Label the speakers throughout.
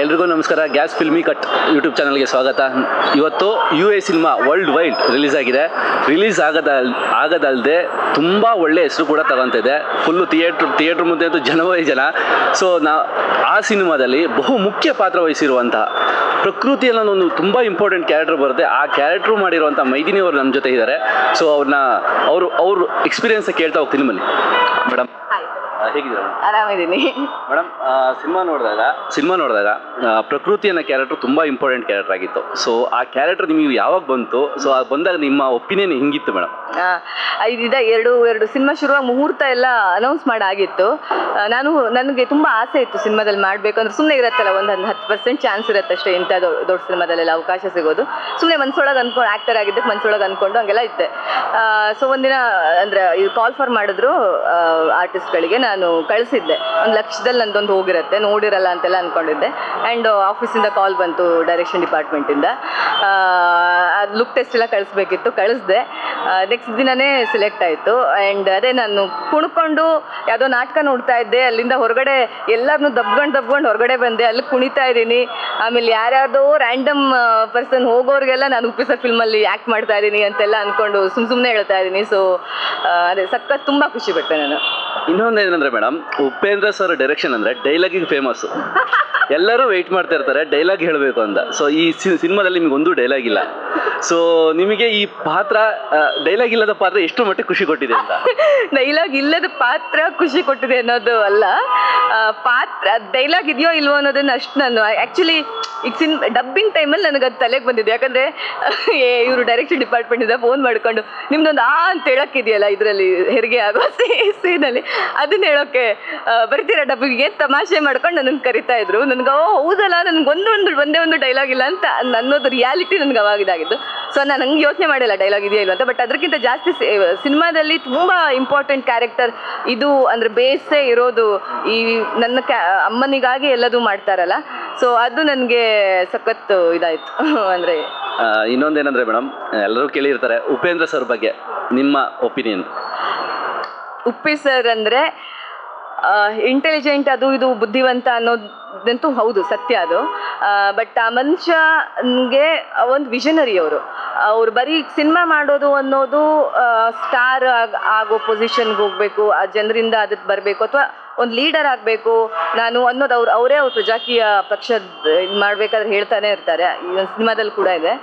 Speaker 1: ಎಲ್ರಿಗೂ ನಮಸ್ಕಾರ. Gas filmy cut YouTube ಚಾನಲ್ಗೆ ಸ್ವಾಗತ. ಇವತ್ತು U A cinema world wide release ಆಗಿದೆ. ರಿಲೀಸ್ ಆಗದ ಆಗದಲ್ಲದೆ ತುಂಬ ಒಳ್ಳೆ ಹೆಸರು ಕೂಡ ತಗೊಂತಿದೆ. ಫುಲ್ಲು ಥಿಯೇಟ್ರ್ ಥಿಯೇಟ್ರ್ ಮುಂದೆ ಅಂತೂ ಜನವೇ ಜನ. ಸೊ ನಾ ಆ ಸಿನಿಮಾದಲ್ಲಿ ಬಹು ಮುಖ್ಯ ಪಾತ್ರ ವಹಿಸಿರುವಂತಹ ಪ್ರಕೃತಿಯಲ್ಲಿ ಒಂದು ತುಂಬ ಇಂಪಾರ್ಟೆಂಟ್ ಕ್ಯಾರೆಕ್ಟರ್ ಬರುತ್ತೆ. ಆ ಕ್ಯಾರೆಕ್ಟ್ರು ಮಾಡಿರುವಂಥ ಮೈದಿನಿ ಅವರು ನಮ್ಮ ಜೊತೆ ಇದ್ದಾರೆ. ಸೊ ಅವ್ರನ್ನ ಅವರು ಅವ್ರ ಎಕ್ಸ್ಪೀರಿಯನ್ಸ್ ಕೇಳ್ತಾ ಹೋಗ್ತೀನಿ ನಿಮ್ಮಲ್ಲಿ ಮೇಡಮ್
Speaker 2: ಹಾಯ್
Speaker 1: ಹೇಗಿದ್ದೀರಾ?
Speaker 2: ಆರಾಮಿದ್ದೀನಿ.
Speaker 1: ಮೇಡಮ್ ಸಿನಿಮಾ ನೋಡಿದಾಗ ಸಿನಿಮಾ ನೋಡಿದಾಗ ಪ್ರಕೃತಿ ಅನ್ನೋ ಕ್ಯಾರೆಕ್ಟರ್ ತುಂಬ ಇಂಪಾರ್ಟೆಂಟ್ ಕ್ಯಾರೆಕ್ಟರ್ ಆಗಿತ್ತು. ಸೊ ಆ ಕ್ಯಾರೆಕ್ಟರ್ ನಿಮಗೆ ಯಾವಾಗ ಬಂತು? ಸೊ ಅದು ಬಂದಾಗ ನಿಮ್ಮ ಒಪಿನಿಯನ್ ಹಿಂಗಿತ್ತು ಮೇಡಮ್?
Speaker 2: ಇದ ಎರಡು ಎರಡು ಸಿನಿಮಾ ಶುರುವ ಮುಹೂರ್ತ ಎಲ್ಲ ಅನೌನ್ಸ್ ಮಾಡಾಗಿತ್ತು. ಆಗಿತ್ತು ನಾನು ನನಗೆ ತುಂಬ ಆಸೆ ಇತ್ತು ಸಿನಿಮಾದಲ್ಲಿ ಮಾಡಬೇಕು ಅಂದ್ರೆ ಸುಮ್ಮನೆ ಇರತ್ತಲ್ಲ ಒಂದು ಒಂದು ಹತ್ತು ಪರ್ಸೆಂಟ್ ಚಾನ್ಸ್ ಇರುತ್ತೆ ಅಷ್ಟೇ ಇಂಥ ದೊಡ್ಡ ಸಿನಿಮಾದಲ್ಲೆಲ್ಲ ಅವಕಾಶ ಸಿಗೋದು. ಸುಮ್ಮನೆ ಮನ್ಸೊಳಗೆ ಅನ್ಕೊಂಡು ಆ್ಯಕ್ಟರ್ ಆಗಿದ್ದಕ್ಕೆ ಮನ್ಸೊಳಗೆ ಅನ್ಕೊಂಡು ಹಂಗೆಲ್ಲ ಇದ್ದೆ. ಸೊ ಒಂದಿನ ಅಂದರೆ ಇದು ಕಾಲ್ ಫಾರ್ ಮಾಡಿದ್ರು ಆರ್ಟಿಸ್ಟ್ಗಳಿಗೆ ನಾನು ಕಳಿಸಿದ್ದೆ. ಒಂದು ಲಕ್ಷದಲ್ಲಿ ನಂದೊಂದು ಹೋಗಿರುತ್ತೆ, ನೋಡಿರಲ್ಲ ಅಂತೆಲ್ಲ ಅಂದ್ಕೊಂಡಿದ್ದೆ ಆ್ಯಂಡ್ ಆಫೀಸಿಂದ ಕಾಲ್ ಬಂತು ಡೈರೆಕ್ಷನ್ ಡಿಪಾರ್ಟ್ಮೆಂಟಿಂದ ಅದು ಲುಕ್ ಟೆಸ್ಟ್ ಎಲ್ಲ ಕಳಿಸ್ಬೇಕಿತ್ತು, ಕಳಿಸ್ದೆ. ನೆಕ್ಸ್ಟ್ ದಿನವೇ ಸೆಲೆಕ್ಟ್ ಆಯಿತು. ಆ್ಯಂಡ್ ಅದೇ ನಾನು ಕುಣ್ಕೊಂಡು ಯಾವುದೋ ನಾಟಕ ನೋಡ್ತಾ ಇದ್ದೆ, ಅಲ್ಲಿಂದ ಹೊರಗಡೆ ಎಲ್ಲರನ್ನೂ ದಬ್ಕೊಂಡು ದಬ್ಕೊಂಡು ಹೊರಗಡೆ ಬಂದೆ, ಅಲ್ಲಿ ಕುಣಿತಾ ಇದ್ದೀನಿ. ಆಮೇಲೆ ಯಾರ್ಯಾರ್ದೋ ರ್ಯಾಂಡಮ್ ಪರ್ಸನ್ ಹೋಗೋರಿಗೆಲ್ಲ ನಾನು ಉಪ್ಪಿಸರ್ ಫಿಲ್ಮಲ್ಲಿ ಆ್ಯಕ್ಟ್ ಮಾಡ್ತಾ ಇದ್ದೀನಿ ಅಂತೆಲ್ಲ ಅಂದ್ಕೊಂಡು ಸುಮ್ಮ ಸುಮ್ಮನೆ ಹೇಳ್ತಾ ಇದ್ದೀನಿ. ಸೊ ಅದೇ ಸಖತ್ ತುಂಬ ಖುಷಿ ಪಟ್ಟೆ ನಾನು.
Speaker 1: ಇನ್ನೊಂದು ಏನಂದ್ರೆ ಮೇಡಮ್ ಉಪೇಂದ್ರ ಸರ್ ಡೈರೆಕ್ಷನ್ ಅಂದ್ರೆ ಡೈಲಾಗಿಗೆ ಫೇಮಸ್ ಎಲ್ಲರೂ ವೆಯ್ಟ್ ಮಾಡ್ತಾ ಇರ್ತಾರೆ ಡೈಲಾಗ್ ಹೇಳಬೇಕು ಅಂತ. ಸೊ ಈ ಸಿನಿಮಾದಲ್ಲಿ ನಿಮ್ಗೆ ಒಂದು ಡೈಲಾಗ್ ಇಲ್ಲ. ಸೊ ನಿಮಗೆ ಈ ಪಾತ್ರ ಡೈಲಾಗ್ ಇಲ್ಲದ ಪಾತ್ರ ಎಷ್ಟು ಮಟ್ಟಿಗೆ ಖುಷಿ ಕೊಟ್ಟಿದೆ ಅಂತ?
Speaker 2: ಡೈಲಾಗ್ ಇಲ್ಲದ ಪಾತ್ರ ಖುಷಿ ಕೊಟ್ಟಿದೆ ಅನ್ನೋದು ಅಲ್ಲ. ಪಾತ್ರ ಡೈಲಾಗ್ ಇದೆಯೋ ಇಲ್ವೋ ಅನ್ನೋದನ್ನ ಅಷ್ಟು ನಾನು ಆ್ಯಕ್ಚುಲಿ ಈಗ ಸಿನ್ ಡಬ್ಬಿಂಗ್ ಟೈಮಲ್ಲಿ ನನಗೆ ಅದು ತಲೆಗೆ ಬಂದಿದೆ ಯಾಕಂದರೆ, ಏ, ಇವರು ಡೈರೆಕ್ಷನ್ ಡಿಪಾರ್ಟ್ಮೆಂಟಿಂದ ಫೋನ್ ಮಾಡ್ಕೊಂಡು, ನಿಮ್ದೊಂದು ಆ ಅಂತ ಹೇಳೋಕ್ಕಿದೆಯಲ್ಲ ಇದರಲ್ಲಿ, ಹೆರಿಗೆ ಆಗೋ ಸೀನಲ್ಲಿ ಅದನ್ನ ಹೇಳೋಕ್ಕೆ ಬರ್ತೀರಾ ಡಬ್ಬಿಗೆ ತಮಾಷೆ ಮಾಡ್ಕೊಂಡು ನನಗೆ ಕರಿತಾ ಇದ್ರು. ನನಗೆ, ಓ, ಹೌದಲ್ಲ, ನನಗೆ ಒಂದು ಒಂದು, ಒಂದೇ ಒಂದು ಡೈಲಾಗ್ ಇಲ್ಲ ಅಂತ ಅನ್ನೋದು ರಿಯಾಲಿಟಿ ನನಗೆ ಅವಾಗ ಇದಾಗಿದ್ದು. ಸೊ ನಾನು ಹಂಗೆ ಯೋಚನೆ ಮಾಡಿಲ್ಲ ಡೈಲಾಗ್ ಇದೆಯಾ ಇಲ್ಲ ಅಂತ. ಬಟ್ ಅದಕ್ಕಿಂತ ಜಾಸ್ತಿ ಸಿನಿಮಾದಲ್ಲಿ ತುಂಬ ಇಂಪಾರ್ಟೆಂಟ್ ಕ್ಯಾರೆಕ್ಟರ್ ಇದು ಅಂದರೆ ಬೇಸೇ ಇರೋದು ಈ ನನ್ನ ಕ್ಯಾ ಅಮ್ಮನಿಗಾಗಿ ಎಲ್ಲದೂ ಮಾಡ್ತಾರಲ್ಲ. ಸೊ ಅದು ನನಗೆ ಸಖತ್ತು ಇದಾಯಿತು. ಅಂದರೆ
Speaker 1: ಇನ್ನೊಂದೇನಂದ್ರೆ ಮೇಡಮ್ ಎಲ್ಲರೂ ಕೇಳಿರ್ತಾರೆ ಉಪೇಂದ್ರ ಸರ್ ಬಗ್ಗೆ ನಿಮ್ಮ ಒಪಿನಿಯನ್
Speaker 2: ಉಪ್ಪಿ ಸರ್ ಅಂದರೆ ಇಂಟೆಲಿಜೆಂಟ್ ಅದು ಇದು ಬುದ್ಧಿವಂತ ಅನ್ನೋದಂತೂ ಹೌದು ಸತ್ಯ ಅದು. ಬಟ್ ಆ ಮನುಷ್ಯನಿಗೆ ಒಂದು ವಿಷನರಿ ಅವರು. ಅವ್ರು ಬರೀ ಸಿನಿಮಾ ಮಾಡೋದು ಅನ್ನೋದು ಸ್ಟಾರ್ ಆಗ ಪೊಸಿಷನ್ಗೆ ಹೋಗಬೇಕು, ಆ ಜನರಿಂದ ಅದಕ್ಕೆ ಬರಬೇಕು, ಅಥವಾ ಒಂದು ಲೀಡರ್ ಆಗಬೇಕು, ನಾನು ಅನ್ನೋದು ಅವ್ರು, ಅವರೇ ಅವ್ರ ಪ್ರಜಾಕೀಯ ಪಕ್ಷದ ಇದು ಮಾಡಬೇಕಾದ್ರೆ ಹೇಳ್ತಾನೆ ಇರ್ತಾರೆ. ಈ ಸಿನಿಮಾದಲ್ಲಿ ಕೂಡ ಇದೆ.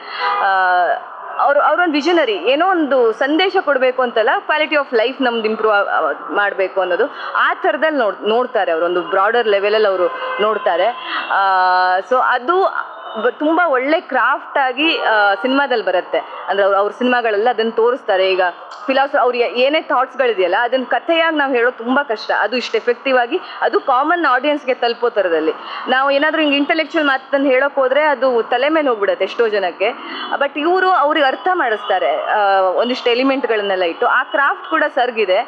Speaker 2: ಅವರು, ಅವರೊಂದು ವಿಷನರಿ ಏನೋ ಒಂದು ಸಂದೇಶ ಕೊಡಬೇಕು ಅಂತಲ್ಲ ಕ್ವಾಲಿಟಿ ಆಫ್ ಲೈಫ್ ನಮ್ದು ಇಂಪ್ರೂವ್ ಮಾಡಬೇಕು ಅನ್ನೋದು. ಆ ಥರದಲ್ಲಿ ನೋಡ್, ನೋಡ್ತಾರೆ ಅವರು, ಒಂದು ಬ್ರಾಡರ್ ಲೆವೆಲಲ್ಲಿ ಅವರು ನೋಡ್ತಾರೆ. ಸೊ ಅದು ತುಂಬ ಒಳ್ಳೆ ಕ್ರಾಫ್ಟ್ ಆಗಿ ಸಿನಿಮಾದಲ್ಲಿ ಬರುತ್ತೆ. ಅಂದರೆ ಅವ್ರ ಅವ್ರ ಸಿನಿಮಾಗಳೆಲ್ಲ ಅದನ್ನ ತೋರಿಸ್ತಾರೆ. ಈಗ ಫಿಲಾಸಫಿ ಅವ್ರ ಏನೇ ಥಾಟ್ಸ್ಗಳಿದೆಯಲ್ಲ ಅದನ್ನ ಕಥೆಯಾಗಿ ನಾವು ಹೇಳೋದು ತುಂಬ ಕಷ್ಟ. ಅದು ಇಷ್ಟು ಎಫೆಕ್ಟಿವ್ ಆಗಿ ಅದು ಕಾಮನ್ ಆಡಿಯನ್ಸ್ಗೆ ತಲುಪೋ ಥರದಲ್ಲಿ. ನಾವು ಏನಾದರೂ ಹಿಂಗೆ ಇಂಟೆಲೆಕ್ಚುಯಲ್ ಮಾತನ್ನು ಹೇಳೋಕೆ ಹೋದರೆ ಅದು ತಲೆ ಮೇಲೆ ಹೋಗ್ಬಿಡುತ್ತೆ ಎಷ್ಟೋ ಜನಕ್ಕೆ. ಬಟ್ ಇವರು ಅವ್ರಿಗೆ ಅರ್ಥ ಮಾಡಿಸ್ತಾರೆ. ಒಂದಿಷ್ಟು ಎಲಿಮೆಂಟ್ಗಳನ್ನೆಲ್ಲ ಇಟ್ಟು. ಆ ಕ್ರಾಫ್ಟ್ ಕೂಡ ಸರ್ಗಿದೆ.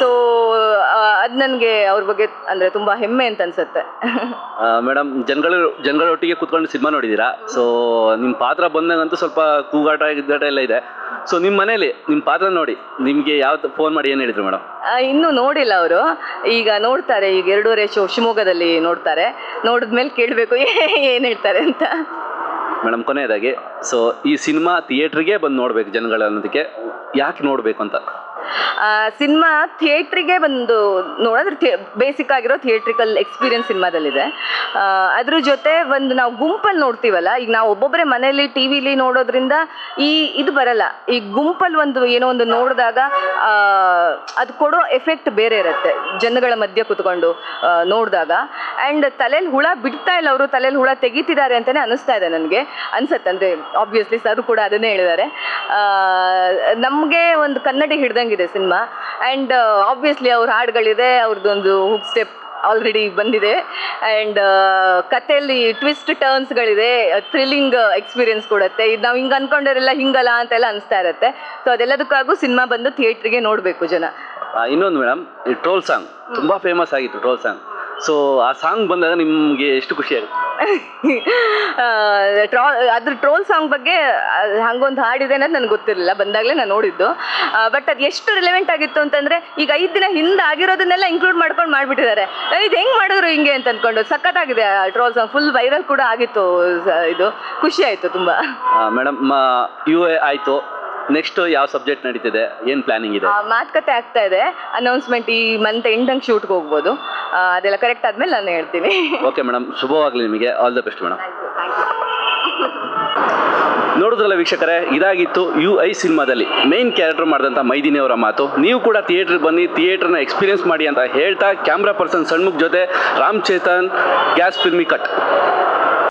Speaker 2: ಸೊ ಅದು ನನಗೆ ಅವ್ರ ಬಗ್ಗೆ ಅಂದರೆ ತುಂಬ ಹೆಮ್ಮೆ ಅಂತ ಅನ್ಸುತ್ತೆ.
Speaker 1: ಮೇಡಮ್ ಜನಗಳು ಜನಗಳೊಟ್ಟಿಗೆ ಕೂತ್ಕೊಂಡು ಸಿನಿಮಾ ನೋಡಿದ್ದೀರಾ ಸೊ ನಿಮ್ಮ ಪಾತ್ರ ಬಂದಾಗಂತೂ ಸ್ವಲ್ಪ ಕೂಗಾಟ ಗಿದ್ದಾಟ ಎಲ್ಲ ಇದೆ. ಸೊ ನಿಮ್ಮ ಮನೇಲಿ ನಿಮ್ಮ ಪಾತ್ರ ನೋಡಿ ನಿಮಗೆ ಯಾವ ಫೋನ್ ಮಾಡಿ ಏನು ಹೇಳಿದ್ರು ಮೇಡಮ್
Speaker 2: ಇನ್ನೂ ನೋಡಿಲ್ಲ ಅವರು. ಈಗ ನೋಡ್ತಾರೆ ಈಗ ಎರಡೂವರೆ ಶೋ ಶಿವಮೊಗ್ಗದಲ್ಲಿ ನೋಡ್ತಾರೆ. ನೋಡಿದ್ಮೇಲೆ ಕೇಳಬೇಕು ಏನು ಹೇಳ್ತಾರೆ ಅಂತ.
Speaker 1: ಮೇಡಮ್ ಕೊನೆಯದಾಗಿ ಸೊ ಈ ಸಿನಿಮಾ ಥಿಯೇಟ್ರಿಗೆ ಬಂದು ನೋಡ್ಬೇಕು ಜನಗಳು ಅನ್ನೋದಕ್ಕೆ ಯಾಕೆ ನೋಡಬೇಕು ಅಂತ?
Speaker 2: ಸಿನಿಮಾ ಥಿಯೇಟ್ರಿಗೆ ಬಂದು ನೋಡಿದ್ರೆ ಬೇಸಿಕ್ ಆಗಿರೋ ಥಿಯೇಟ್ರಿಕಲ್ ಎಕ್ಸ್ಪೀರಿಯನ್ಸ್ ಸಿನಿಮಾದಲ್ಲಿದೆ. ಅದ್ರ ಜೊತೆ ಒಂದು ನಾವು ಗುಂಪಲ್ಲಿ ನೋಡ್ತೀವಲ್ಲ, ಈಗ ನಾವು ಒಬ್ಬೊಬ್ಬರೇ ಮನೆಯಲ್ಲಿ ಟಿ ವಿಲಿ ನೋಡೋದ್ರಿಂದ ಈ ಇದು ಬರಲ್ಲ. ಈ ಗುಂಪಲ್ಲಿ ಒಂದು ಏನೋ ಒಂದು ನೋಡಿದಾಗ ಅದು ಕೊಡೋ ಎಫೆಕ್ಟ್ ಬೇರೆ ಇರುತ್ತೆ, ಜನಗಳ ಮಧ್ಯೆ ಕುತ್ಕೊಂಡು ನೋಡಿದಾಗ. ಆ್ಯಂಡ್ ತಲೆಯಲ್ಲಿ ಹುಳ ಬಿಡ್ತಾ ಇಲ್ಲ, ಅವರು ತಲೆಯಲ್ಲಿ ಹುಳ ತೆಗಿತಿದ್ದಾರೆ ಅಂತಲೇ ಅನಿಸ್ತಾ ಇದೆ ನನಗೆ, ಅನ್ಸತ್ತೆ. ಅಂದರೆ ಆಬ್ವಿಯಸ್ಲಿ ಸರ್ ಕೂಡ ಅದನ್ನೇ ಹೇಳಿದ್ದಾರೆ. ನಮಗೆ ಒಂದು ಕನ್ನಡಿ ಹಿಡ್ದಂಗಿದೆ ಸಿನಿಮಾ. ಆ್ಯಂಡ್ ಆಬ್ವಿಯಸ್ಲಿ ಅವ್ರ ಹಾಡುಗಳಿದೆ ಅವ್ರದ್ದೊಂದು ಹುಕ್ ಸ್ಟೆಪ್ ಆಲ್ರೆಡಿ ಬಂದಿದೆ. ಆ್ಯಂಡ್ ಕಥೆಯಲ್ಲಿ ಟ್ವಿಸ್ಟ್ ಟರ್ನ್ಸ್ಗಳಿದೆ ಥ್ರಿಲ್ಲಿಂಗ್ ಎಕ್ಸ್ಪೀರಿಯನ್ಸ್ ಕೊಡುತ್ತೆ. ಇದು ನಾವು ಹಿಂಗೆ ಅನ್ಕೊಂಡಿರಲ್ಲ ಹಿಂಗಲ್ಲ ಅಂತೆಲ್ಲ ಅನಿಸ್ತಾ ಇರುತ್ತೆ. ಸೊ ಅದೆಲ್ಲದಕ್ಕಾಗೂ ಸಿನಿಮಾ ಬಂದು ಥಿಯೇಟ್ರಿಗೆ ನೋಡಬೇಕು ಜನ.
Speaker 1: ಇನ್ನೊಂದು ಮೇಡಮ್ ಈ ಟ್ರೋಲ್ ಸಾಂಗ್ ತುಂಬ ಫೇಮಸ್ ಆಗಿತ್ತು ಟ್ರೋಲ್ ಸಾಂಗ್ ಸೊ ಆ ಸಾಂಗ್ ಬಂದಾಗ ನಿಮಗೆ ಎಷ್ಟು ಖುಷಿ ಆಗುತ್ತೆ?
Speaker 2: ಟ್ರಾ ಅದ್ರ ಟ್ರೋಲ್ ಸಾಂಗ್ ಬಗ್ಗೆ ಹಂಗೊಂದು ಹಾಡಿದೆ ಅನ್ನೋದು ನನಗೆ ಗೊತ್ತಿರಲಿಲ್ಲ. ಬಂದಾಗಲೇ ನಾನು ನೋಡಿದ್ದು. ಬಟ್ ಅದು ಎಷ್ಟು ರಿಲೆವೆಂಟ್ ಆಗಿತ್ತು ಅಂತಂದರೆ ಈಗ ಐದು ದಿನ ಹಿಂದೆ ಆಗಿರೋದನ್ನೆಲ್ಲ ಇನ್ಕ್ಲೂಡ್ ಮಾಡ್ಕೊಂಡು ಮಾಡಿಬಿಟ್ಟಿದ್ದಾರೆ. ಇದು ಹೆಂಗೆ ಮಾಡಿದ್ರು ಹಿಂಗೆ ಅಂತ ಅಂದ್ಕೊಂಡು ಸಖತ್ತಾಗಿದೆ ಟ್ರೋಲ್ ಸಾಂಗ್ ಫುಲ್ ವೈರಲ್ ಕೂಡ ಆಗಿತ್ತು ಇದು. ಖುಷಿ ಆಯಿತು ತುಂಬ.
Speaker 1: ಮೇಡಮ್ ಯು ಎ ಆಯಿತು. ನೆಕ್ಸ್ಟ್ ಯಾವ ಸಬ್ಜೆಕ್ಟ್ ನಡೀತಿದೆ? ಏನು ಪ್ಲಾನಿಂಗ್ ಇದೆ?
Speaker 2: ಮಾತುಕತೆ ಆಗ್ತಾ ಇದೆ. ಅನೌನ್ಸ್ಮೆಂಟ್ ಈ ಮಂತ್ ಎಂಡಂಗೆ ಶೂಟ್ಗೆ ಹೋಗ್ಬೋದು. ಆ, ಅದೆಲ್ಲ ಕರೆಕ್ಟ್ ಆದ್ಮೇಲೆ ನಾನು ಹೇಳ್ತೀನಿ.
Speaker 1: ಓಕೆ ಮೇಡಮ್ ಶುಭವಾಗಲಿ ನಿಮಗೆ. ಆಲ್ ದ ಬೆಸ್ಟ್ ಮೇಡಮ್ ನೋಡಿದ್ರಲ್ಲ ವೀಕ್ಷಕರೇ ಇದಾಗಿತ್ತು ಯು ಐ ಸಿನಿಮಾದಲ್ಲಿ ಮೇನ್ ಕ್ಯಾರೆಕ್ಟರ್ ಮಾಡಿದಂಥ ಮೈದಿನಿ ಅವರ ಮಾತು. ನೀವು ಕೂಡ ಥಿಯೇಟ್ರಿಗೆ ಬನ್ನಿ ಥಿಯೇಟ್ರನ್ನ ಎಕ್ಸ್ಪೀರಿಯನ್ಸ್ ಮಾಡಿ ಅಂತ ಹೇಳ್ತಾ ಕ್ಯಾಮ್ರಾ ಪರ್ಸನ್ ಸಣ್ಮುಖ್ ಜೊತೆ Ram Chetan gas filmy cut